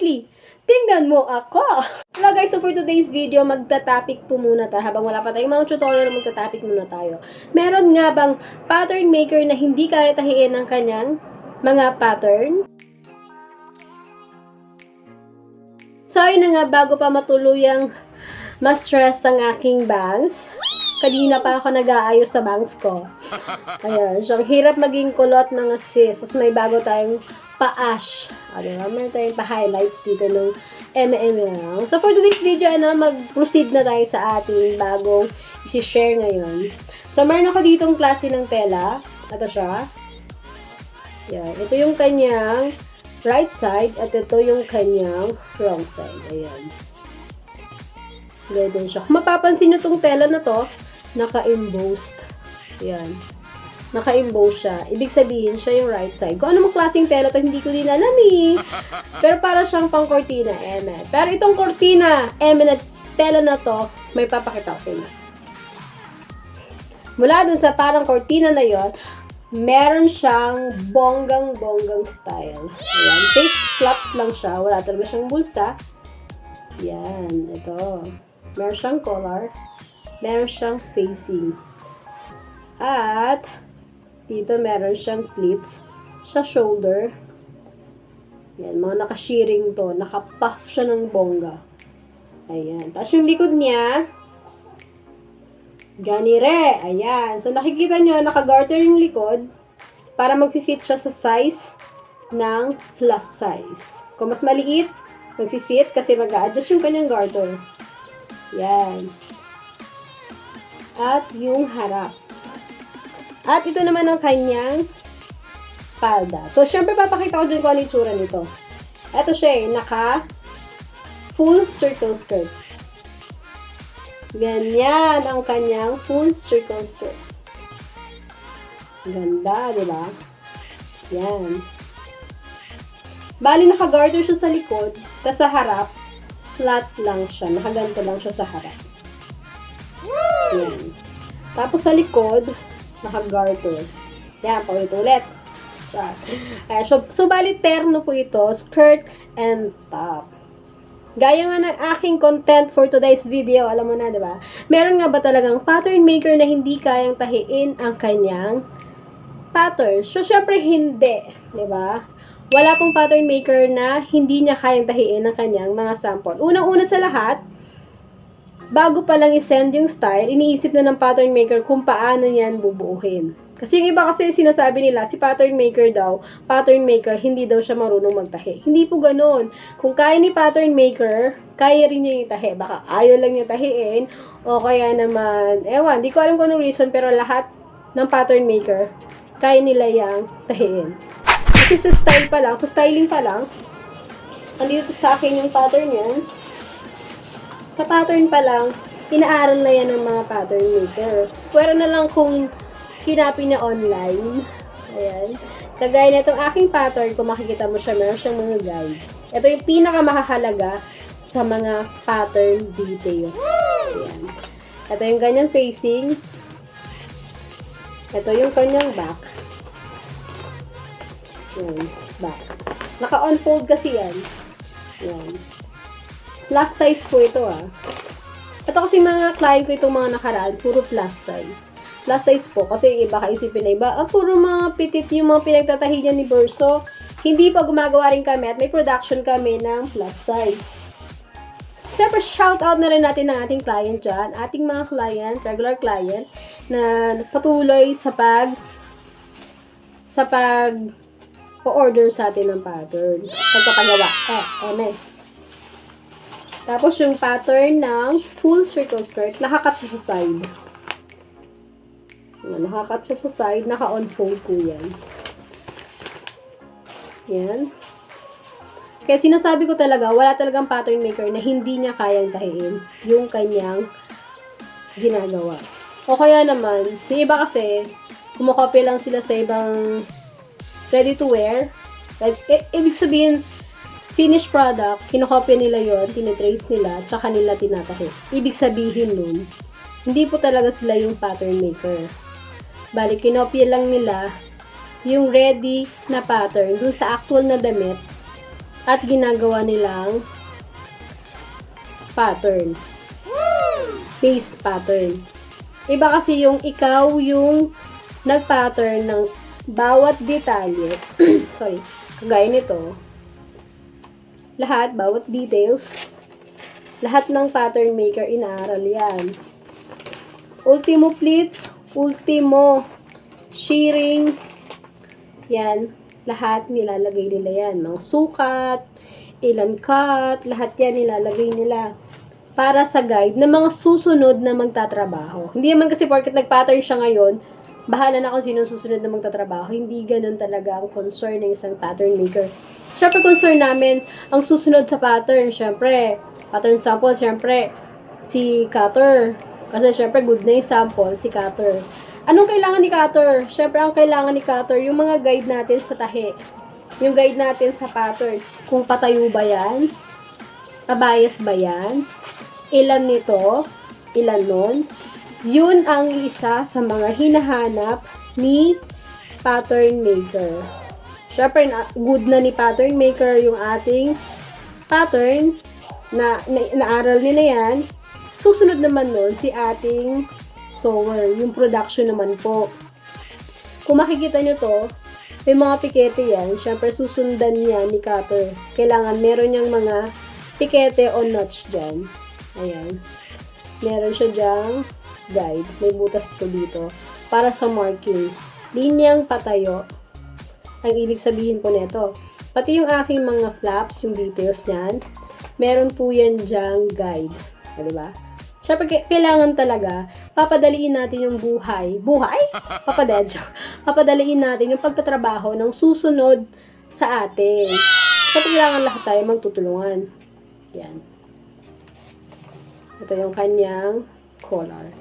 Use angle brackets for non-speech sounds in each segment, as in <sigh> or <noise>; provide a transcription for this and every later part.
Ashley. Tingnan mo ako! Hello guys, so for today's video, magta-topic po muna tayo. Habang wala pa tayong mga tutorial, magta-topic muna tayo. Meron nga bang pattern maker na hindi kaya tahiin ng kanyang mga pattern? So, ayun na nga, bago pa matuluyang ma-stress ang aking bangs, kanina pa ako nag-aayos sa bangs ko. Ayan, so hirap maging kulot mga sis. Tapos may bago tayong pa-ash. O, diba? Meron tayong pa-highlights dito ng M&M lang. So, for today's video, ano, mag-proceed na tayo sa ating bagong isi-share ngayon. So, meron ako ditong klase ng tela. Ito siya. Yan. Ito yung kanyang right side at ito yung kanyang wrong side. Ayan. Ganyan siya. Mapapansin nyo tong tela na to, naka-embossed. Ayan. Naka-emboss siya. Ibig sabihin, siya yung right side. Kung ano mong klaseng tela to, hindi ko din alam eh. Pero para siyang pang cortina, eme. Pero itong cortina, eme na tela na to, may papakita ko sa inyo. Mula dun sa parang cortina na yon, meron siyang bonggang-bonggang style. Ayan. Fake flaps lang siya. Wala talaga siyang bulsa. Yan. Ito. Meron siyang collar. Meron siyang facing. At, dito meron siyang pleats sa shoulder. Yan, mga naka-shearing to. Naka-puff siya ng bongga. Ayan. Tapos yung likod niya, ganire. Ayan. So, nakikita nyo, naka-garter yung likod para mag-fit siya sa size ng plus size. Kung mas maliit, mag-fit kasi mag-a-adjust yung kanyang garter. Yan. At yung harap. At ito naman ang kanyang palda. So, syempre, papakita ko dyan kung ano yung tsura nito. Ito siya eh, naka full circle skirt. Ganyan ang kanyang full circle skirt. Ganda, di ba? Yan. Bali, naka-garter siya sa likod, tapos sa harap, flat lang siya. Nakaganto lang siya sa harap. Yan. Tapos sa likod, naka-garter. Yan, paulit-ulit. Ayan, so, so, bali, terno po ito, skirt and top. Gaya nga ng aking content for today's video, alam mo na, di ba? Meron nga ba talagang pattern maker na hindi kayang tahiin ang kanyang pattern? So, syempre, hindi. Di ba? Wala pong pattern maker na hindi niya kayang tahiin ang kanyang mga sample. Unang-una sa lahat, bago pa lang isend yung style, iniisip na ng pattern maker kung paano yan bubuuhin. Kasi yung iba kasi sinasabi nila, si pattern maker daw, pattern maker, hindi daw siya marunong magtahi. Hindi po ganun. Kung kaya ni pattern maker, kaya rin niya yung tahi. Baka ayaw lang niya tahiin, o kaya naman, ewan, di ko alam kung anong reason, pero lahat ng pattern maker, kaya nila yung tahiin. Kasi sa style pa lang, sa styling pa lang, andito sa akin yung pattern yan. Sa pattern pa lang, inaaral na yan ng mga pattern maker. Pwera na lang kung kinapin na online. Ayan. Kagaya na itong aking pattern, kung makikita mo siya, meron siyang mga guide. Ito yung pinakamahalaga sa mga pattern details. Ayan. Ito yung ganyang facing. Ito yung kanyang back. Ayan, back. Naka-unfold kasi yan. Ayan. Plus size po ito ah. Ito kasi mga client ko itong mga nakaraan, puro plus size. Plus size po, kasi iba kaisipin na iba, ah, puro mga pitit yung mga pinagtatahi niya ni Burso. Hindi pa gumagawa rin kami at may production kami ng plus size. Siyempre, shout out na rin natin ng ating client dyan, ating mga client, regular client, na patuloy sa pag sa pag order sa atin ng pattern. Pagpapagawa. Eh, eme. Tapos yung pattern ng full circle skirt, nakakat siya sa side. Yan, nakakat siya sa side, naka-unfold po yan. Yan. Kaya sinasabi ko talaga, wala talagang pattern maker na hindi niya kayang tahiin yung kanyang ginagawa. O kaya naman, yung iba kasi, kumukopy lang sila sa ibang ready to wear. Like, i- ibig sabihin, finished product, kinokopya nila yon tinitrace nila, tsaka nila tinatahi. Ibig sabihin nun, hindi po talaga sila yung pattern maker. Bali, kinopya lang nila yung ready na pattern dun sa actual na damit at ginagawa nilang pattern. Base pattern. Iba kasi yung ikaw yung nag-pattern ng bawat detalye. <clears throat> Sorry. Kagaya nito. Lahat, bawat details. Lahat ng pattern maker, inaaral yan. Ultimo pleats, ultimo shearing, yan, lahat nilalagay nila yan. Mga sukat, ilan cut, lahat yan nilalagay nila para sa guide ng mga susunod na magtatrabaho. Hindi naman kasi porket nag-pattern siya ngayon, bahala na kung sino susunod na magtatrabaho. Hindi ganun talaga ang concern ng isang pattern maker. Siyempre, concern namin ang susunod sa pattern. Siyempre, pattern sample, siyempre, si cutter. Kasi siyempre, good na yung sample, si cutter. Anong kailangan ni cutter? Siyempre, ang kailangan ni cutter, yung mga guide natin sa tahi. Yung guide natin sa pattern. Kung patayo ba yan? Pabayas ba yan? Ilan nito? Ilan nun? Yun ang isa sa mga hinahanap ni pattern maker. Siyempre, na, good na ni pattern maker yung ating pattern na, na naaral nila yan. Susunod naman nun si ating sewer, yung production naman po. Kung makikita nyo to, may mga pikete yan. Siyempre, susundan niya ni cutter. Kailangan meron niyang mga pikete o notch dyan. Ayan. Meron siya dyang guide. May butas to dito. Para sa marking. Linyang patayo. Ang ibig sabihin po nito. Pati yung aking mga flaps, yung details niyan, meron po yan dyang guide. O, diba? Siyempre, kailangan talaga, papadaliin natin yung buhay. Buhay? <laughs> Papadedyo. Papadaliin natin yung pagtatrabaho ng susunod sa atin. Siyempre, kailangan lahat tayo magtutulungan. Yan. Ito yung kanyang color.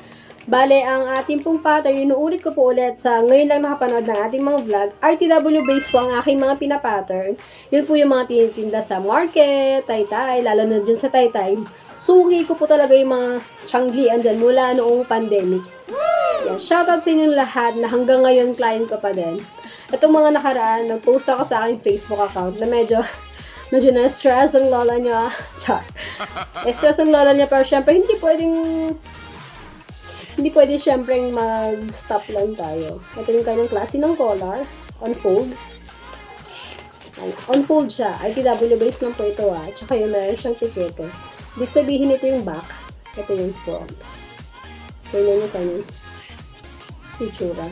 Bale, ang ating pong pattern, inuulit ko po ulit sa ngayon lang nakapanood ng ating mga vlog. RTW base po ang aking mga pinapattern. Yun po yung mga tinitinda sa market, taytay, lalo na dyan sa taytay. Suki ko po talaga yung mga changlian dyan mula noong pandemic. Yan, shoutout sa inyong lahat na hanggang ngayon client ko pa din. Itong mga nakaraan, nag-post ako sa aking Facebook account na medyo <laughs> medyo na-stress ang lola niya. <laughs> Char. <laughs> stress ang lola niya, pero syempre, hindi pwedeng hindi pwede syempre mag-stop lang tayo. Ito yung kanyang klase ng collar. On-fold. Ayan, On-fold siya. ITW base po ito ah. Tsaka yung meron siyang tikete. Ibig sabihin ito yung back. Ito yung front. Tingnan yung kanyang itsura.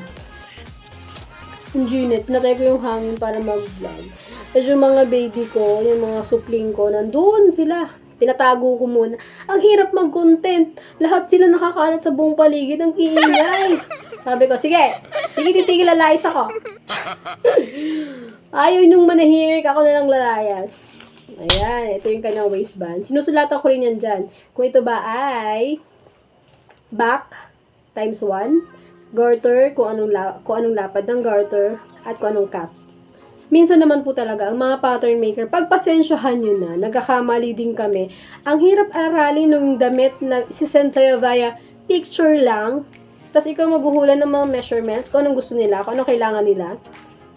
Ang Ginit. Natay ko yung hangin para mag-vlog. Tapos yung mga baby ko, yung mga supling ko, nandun sila. Pinatago ko muna. Ang hirap mag-content. Lahat sila nakakalat sa buong paligid. Ang iingay. Sabi ko, sige, sige titigil lalayas ako. <laughs> Ayaw nung manahirik ako na lang lalayas. Ayan, ito yung kanyang waistband. Sinusulatan ko rin yan dyan. Kung ito ba ay back times 1, garter, kung anong, la- kung anong lapad ng garter, at kung anong cut. Minsan naman po talaga, ang mga pattern maker, pagpasensyahan nyo na, nagkakamali din kami. Ang hirap aralin ng damit na isisend sa'yo via picture lang, tapos ikaw maghuhula ng mga measurements, kung anong gusto nila, kung anong kailangan nila.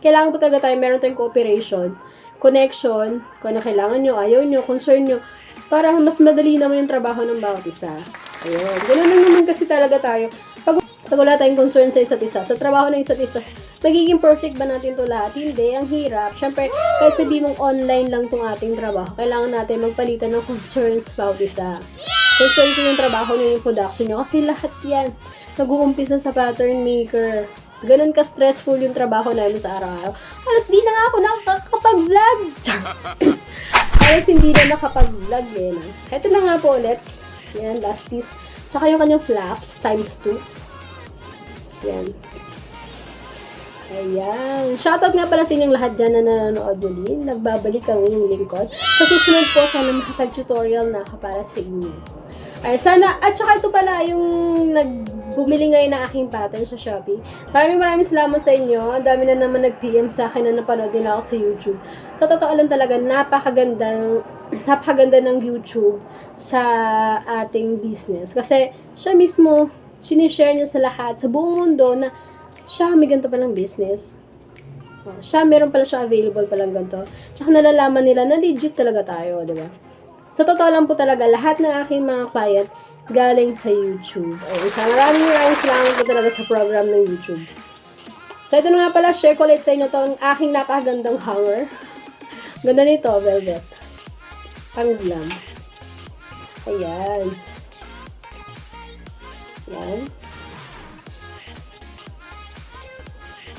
Kailangan po talaga tayo, meron tayong cooperation, connection, kung ano kailangan nyo, ayaw nyo, concern nyo, para mas madali naman yung trabaho ng bawat isa. Ayun. Ganun naman kasi talaga tayo. Pag, pag wala tayong concern sa isa't isa, sa trabaho ng isa't isa, magiging perfect ba natin to lahat? Hindi, ang hirap. Siyempre, kahit sabi mong online lang tong ating trabaho, kailangan natin magpalitan ng concerns bawat isa. Concern ko yung trabaho nyo, yung production nyo, kasi lahat yan nag-uumpisa sa pattern maker. Ganun ka-stressful yung trabaho namin sa araw-araw. Halos di na nga ako nakakapag-vlog. Halos <coughs> hindi na nakapag-vlog eh. No? Ito na nga po ulit. Yan, last piece. Tsaka yung kanyang flaps times 2. Yan. Ayan. Shoutout nga pala sa inyong lahat dyan na nanonood ulit. Nagbabalik ang inyong lingkod. Sa susunod po, sana makapag-tutorial na para sa inyo. Ay, sana, at saka ito pala yung nagbumili ngayon ng aking pattern sa Shopee. Maraming maraming salamat sa inyo. Ang dami na naman nag-PM sa akin na napanood din ako sa YouTube. Sa totoo lang talaga, napakagandang, <clears throat> napakaganda ng YouTube sa ating business. Kasi siya mismo, sinishare niya sa lahat, sa buong mundo na siya may ganito palang business. Oh, siya, meron pala siya available palang ganito. Tsaka nalalaman nila na legit talaga tayo, di ba? Sa totoo lang po talaga, lahat ng aking mga client galing sa YouTube. Ay, isa maraming maraming salamat po talaga sa program ng YouTube. So, ito na nga pala, share ko ulit sa inyo to ang aking napakagandang hanger. <laughs> Ganda nito, velvet. Pang glam. Ayan. Ayan.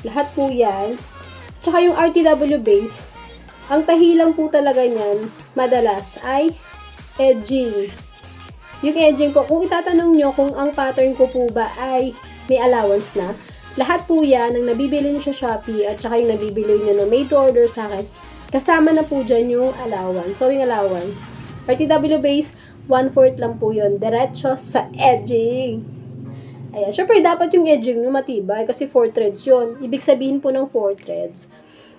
Lahat po yan. Tsaka yung RTW base, ang tahilang po talaga niyan, madalas, ay edging. Yung edging po, kung itatanong nyo kung ang pattern ko po ba ay may allowance na, lahat po yan, ang nabibili nyo sa Shopee at saka yung nabibili nyo na made to order sa akin, kasama na po dyan yung allowance, sewing allowance. RTW base, 1/4 lang po yun, diretso sa edging. Ayan, syempre dapat yung edging no matibay kasi 4 threads yun. Ibig sabihin po ng 4 threads,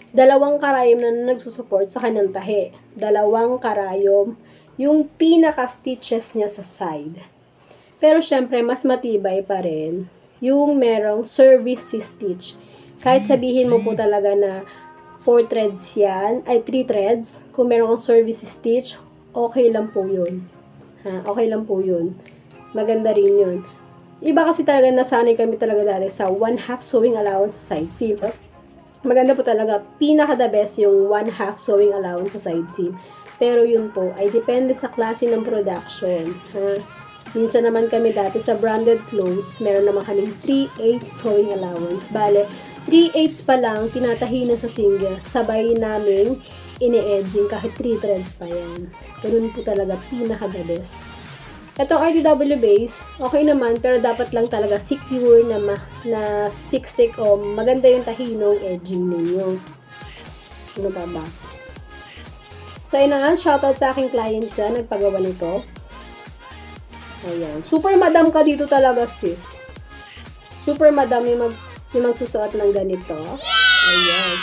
dalawang karayom na nagsusupport sa kanyang tahi. Dalawang karayom, yung pinaka-stitches niya sa side. Pero syempre, mas matibay pa rin yung merong service stitch. Kahit sabihin mo po talaga na 4 threads yan, ay 3 threads, kung meron kang service stitch, okay lang po yun. Ha, okay lang po yun. Maganda rin yun. Iba kasi talaga nasanay kami talaga dati sa one half sewing allowance sa side seam. Maganda po talaga. Pinaka the best yung one half sewing allowance sa side seam. Pero yun po ay depende sa klase ng production. Ha? Minsan naman kami dati sa branded clothes, meron naman kaming 3/8 sewing allowance. Bale, 3/8 pa lang, tinatahi na sa single. Sabay namin ini-edging kahit 3 threads pa yan. Ganun po talaga, pinaka the best. Itong RTW base, okay naman, pero dapat lang talaga secure na, ma, na siksik o maganda yung tahinong edging ninyo. Ano pa ba? So, ayun shoutout sa aking client dyan, nagpagawa nito. Ayan. Super madam ka dito talaga, sis. Super madam yung, mag, yung magsusuot ng ganito. Ayan.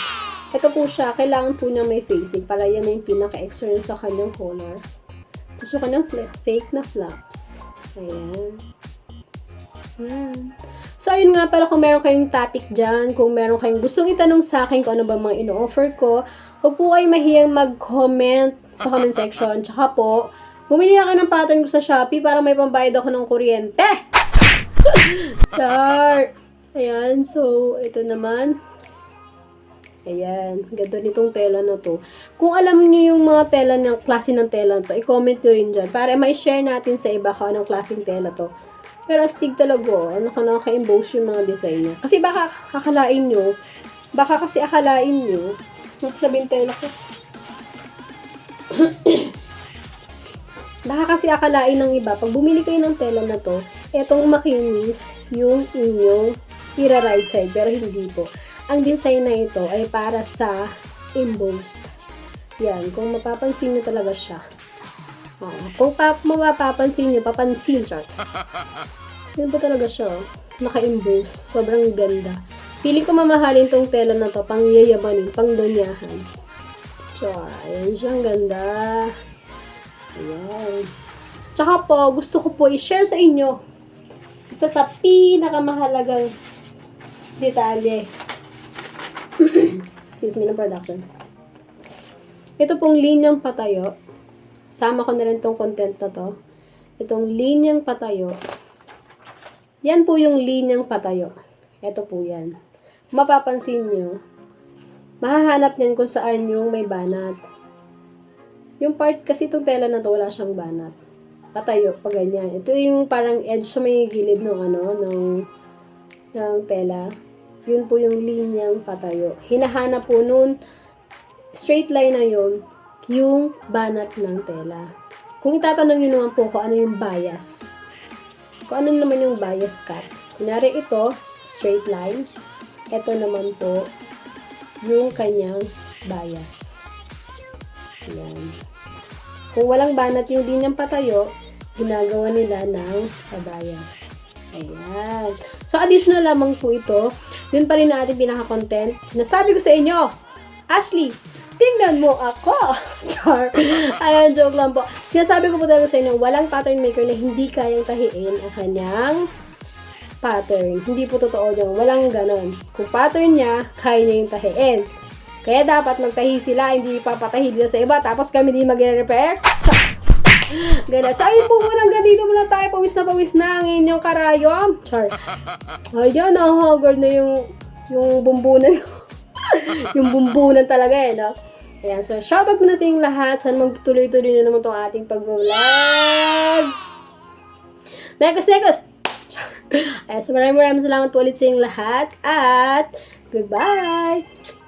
Ito po siya, kailangan po niya may facing para yan na yung pinaka-extra sa kanyang collar. Yung kanyang fla- fake na flaps. Ayan. Hmm. So, ayun nga pala kung meron kayong topic dyan, kung meron kayong gustong itanong sa akin kung ano ba mga ino-offer ko, huwag po kayong mahiyang mag-comment sa comment section. Tsaka po, bumili na ka ng pattern ko sa Shopee para may pambayad ako ng kuryente. <laughs> Char! Ayan, so, ito naman. Ayan, ganda nitong tela na to. Kung alam niyo yung mga tela ng klase ng tela to, i-comment nyo rin dyan para may share natin sa iba kung anong klaseng tela to. Pero astig talaga, oh. ano ka nakaka-emboss yung mga design niya. Kasi baka akalain nyo, baka kasi akalain nyo, mas labing tela ko. <coughs> baka kasi akalain ng iba, pag bumili kayo ng tela na to, etong makinis yung inyong ira right side, pero hindi po. Ang design na ito ay para sa embossed. Yan, kung mapapansin nyo talaga siya. Oo. Kung pa mapapansin nyo, papansin, chart. Yan <laughs> po talaga siya. oh. Naka-emboss. Sobrang ganda. Feeling ko mamahalin tong tela na to, pang yayamanin, pang donyahan. Char, ayan siya, ang ganda. Ayan. Tsaka po, gusto ko po i-share sa inyo isa sa pinakamahalagang detalye. Excuse me ng production. Ito pong linyang patayo. Sama ko na rin tong content na to. Itong linyang patayo. Yan po yung linyang patayo. Ito po yan. Mapapansin nyo, mahahanap niyan kung saan yung may banat. Yung part kasi itong tela na to, wala siyang banat. Patayo, pa ganyan. Ito yung parang edge sa may gilid ng ano, ng, ng tela. Yun po yung linyang patayo. Hinahanap po nun, straight line na yun, yung banat ng tela. Kung itatanong nyo naman po kung ano yung bias. Kung ano naman yung bias cut. Kunyari ito, straight line. Ito naman po, yung kanyang bias. Ayan. Kung walang banat yung linyang patayo, ginagawa nila ng pabayas. Ayan. So, additional lamang po ito. Yun pa rin na ating pinaka-content. Sinasabi ko sa inyo, Ashley, tingnan mo ako. <laughs> Char. Ayan, joke lang po. Sinasabi ko po talaga sa inyo, walang pattern maker na hindi kayang tahiin ang kanyang pattern. Hindi po totoo yung walang ganon. Kung pattern niya, kaya niya yung tahiin. Kaya dapat magtahi sila, hindi papatahi nila sa iba, tapos kami din magre-repair. <laughs> Ganun. So, ayun po muna, hanggang dito muna tayo. Pawis na pawis na ang inyong karayom. Char. Ayan, nahagard na yung, yung bumbunan <laughs> yung bumbunan talaga eh, no? Ayan, so shoutout muna sa inyong lahat. Sana magtuloy-tuloy na naman tong ating pag-vlog. Megos, megos! Ayan, so maraming maraming salamat po ulit sa inyong lahat. At, goodbye!